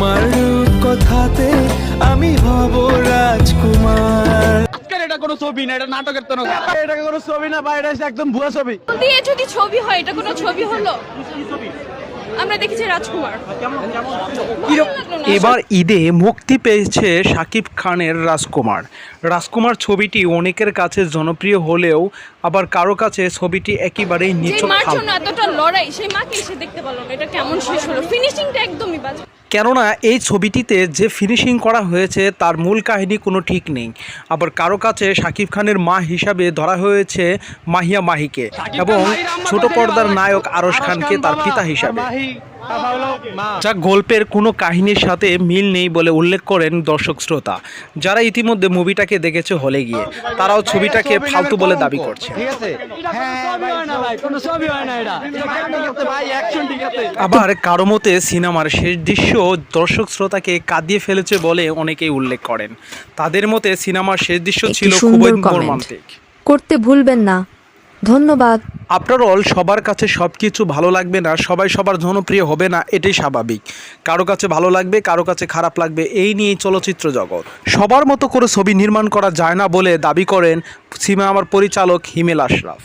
তোমার রূপ কথাতে আমি হব রাজকুমার। এটা কোনো ছবি না এটা নাটকের তো এটা কোনো ছবি না ভাই এটা একদম ভুয়া ছবি। দিয়ে যদি ছবি হয়? এটা কোনো ছবি হলো? আমরা দেখেছি রাজকুমার। ভালো লাগল না। এবার ঈদে মুক্তি পেয়েছে শাকিব খানের রাজকুমার। রাজকুমার ছবিটি অনেকের কাছে জনপ্রিয় হলেও আবার কারও কাছে ছবিটি একেবারেই এতটা লড়াই সেই মাকে এসে দেখতে পারল এটা কেমন শেষ হলো? ফিনিশিংটা একদমই বাজে। কেননা এই ছবিটিতে যে ফিনিশিং করা হয়েছে তার মূল কাহিনী কোনো ঠিক নেই। আবার কারও কাছে শাকিব খানের মা হিসাবে ধরা হয়েছে মাহিয়া মাহিকে এবং ছোট পর্দার নায়ক আরশ খানকে তার পিতা হিসাবে। যা গল্পের কোনো কাহিনীর সাথে মিল নেই বলে উল্লেখ করেন দর্শক শ্রোতা। যারা ইতিমধ্যে মুভিটাকে দেখেছে হলে গিয়ে তারাও ছবিটাকে ফালতু বলে দাবি করছে ঠিক আছে? হ্যাঁ ভাই না ভাই কোনো ছবি হয় না এটা এটা ঠিক আছে ভাই অ্যাকশন ঠিক আছে আবার কারও মতে সিনেমার শেষ দৃশ্য দর্শক শ্রোতাকে কাঁদিয়ে ফেলেছে বলে অনেকেই উল্লেখ করেন। তাদের মতে সিনেমার শেষ দৃশ্য ছিল খুবই মর্মান্তিক। করতে ভুলবেন না। ধন্যবাদ। আফটার অল সবার কাছে সব কিছু ভালো লাগবে না, সবাই সবার জনপ্রিয় হবে না, এটাই স্বাভাবিক। কারও কাছে ভালো লাগবে, কারও কাছে খারাপ লাগবে, এই নিয়েই চলচ্চিত্র জগৎ। সবার মতো করে ছবি নির্মাণ করা যায় না বলে দাবি করেন সিনেমার পরিচালক হিমেল আশরাফ।